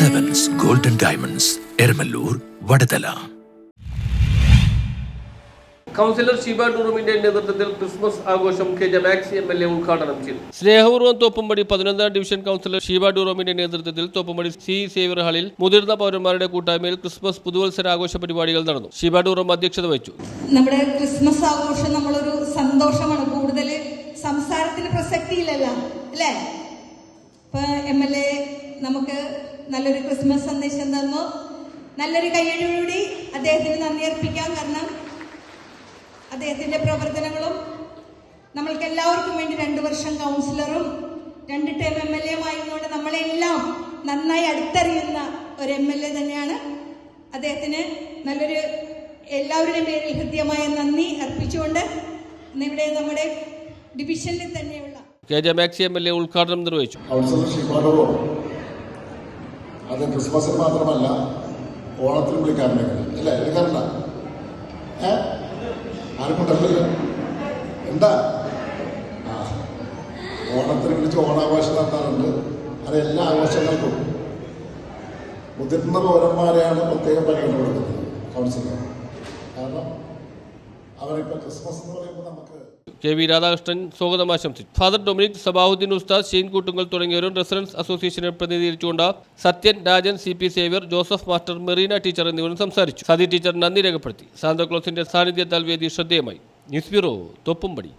Diamonds Eramallur Vadathala councillor Sheeba ടൂറുമിന്റെ നേതൃത്വത്തിൽ Christmas ആഘോഷം K J Maxi M L A ഉദ്ഘാടനം ചെയ്തു. സ്നേഹപൂർവം തോപ്പുംപടി പതിനൊന്നാം ഡിവിഷൻ കൗൺസിലർ ഷീബ ടൂറോമിന്റെ നേതൃത്വത്തിൽ തോപ്പുംപടി സി സേവർ ഹാളിൽ മുതിർന്ന പൗരന്മാരുടെ കൂട്ടായ്മയിൽ ക്രിസ്മസ് പുതുവത്സര ആഘോഷ പരിപാടികൾ നടന്നു. ഷീബ ടൂറോം അധ്യക്ഷത വഹിച്ചു. നമ്മുടെ ക്രിസ്മസ് ആഘോഷം നമ്മളൊരു സന്തോഷമാണ്. കൂടുതൽ സംസാരത്തിന് പ്രസക്തിയില്ലല്ല അല്ലേ? ഇപ്പൊ എം എൽ എ നമുക്ക് നല്ലൊരു ക്രിസ്മസ് സന്ദേശം തന്നു. നല്ലൊരു കയ്യടിയോടുകൂടി അദ്ദേഹത്തിന് നന്ദി അർപ്പിക്കാം. കാരണം അദ്ദേഹത്തിന്റെ പ്രവർത്തനങ്ങളും നമ്മൾക്ക് എല്ലാവർക്കും വേണ്ടി രണ്ടു വർഷം കൗൺസിലറും രണ്ട് ടേം എം എൽ എയും ആയതുകൊണ്ട് നമ്മളെല്ലാം നന്നായി അടുത്തറിയുന്ന ഒരു എം എൽ എ തന്നെയാണ്. അദ്ദേഹത്തിന് നല്ലൊരു എല്ലാവരുടെയും പേരിൽ ഹൃദ്യമായ നന്ദി അർപ്പിച്ചുകൊണ്ട് ഇന്നിവിടെ നമ്മുടെ ഡിവിഷനിൽ തന്നെയുള്ള K J Maxi M L A ഉദ്ഘാടനം നിർവഹിച്ചു. അത് ക്രിസ്മസിന് മാത്രമല്ല ഓണത്തിനും വിളിക്കാറുണ്ട്. അല്ലേ? വിളിക്കാറുണ്ട? ഏ? ആർക്കുണ്ടല്ലോ എന്താ? ആ. ഓണത്തിന് വിളിച്ച് ഓണാഘോഷം നടത്താറുണ്ട്. അത് എല്ലാ ആഘോഷങ്ങൾക്കും. മുതിർന്ന പൗരന്മാരെയാണ് പ്രത്യേകം പരിഗണന കൊടുക്കുന്നത്. കൗൺസിലർ. കാരണം നമുക്ക് കെ വി രാധാകൃഷ്ണൻ സ്വാഗതം ആശംസിച്ചു. ഫാദർ ഡൊമിനിക് സബാഹുദ്ദീൻ ഉസ്താദ് ഷെയ്ൻ കൂട്ടുങ്ങൽ തുടങ്ങിയവരും റെസിഡൻസ് അസോസിയേഷനെ പ്രതിനിധീകരിച്ചുകൊണ്ട് Sathyan Rajan C P Xavier Joseph master Marina teacher എന്നിവരും സംസാരിച്ചു. സതി ടീച്ചർ നന്ദി രേഖപ്പെടുത്തി. സാന്താക്ലോസിന്റെ സാന്നിധ്യത്താൽ വേദി ശ്രദ്ധേയമായി. News bureau Thoppumpady.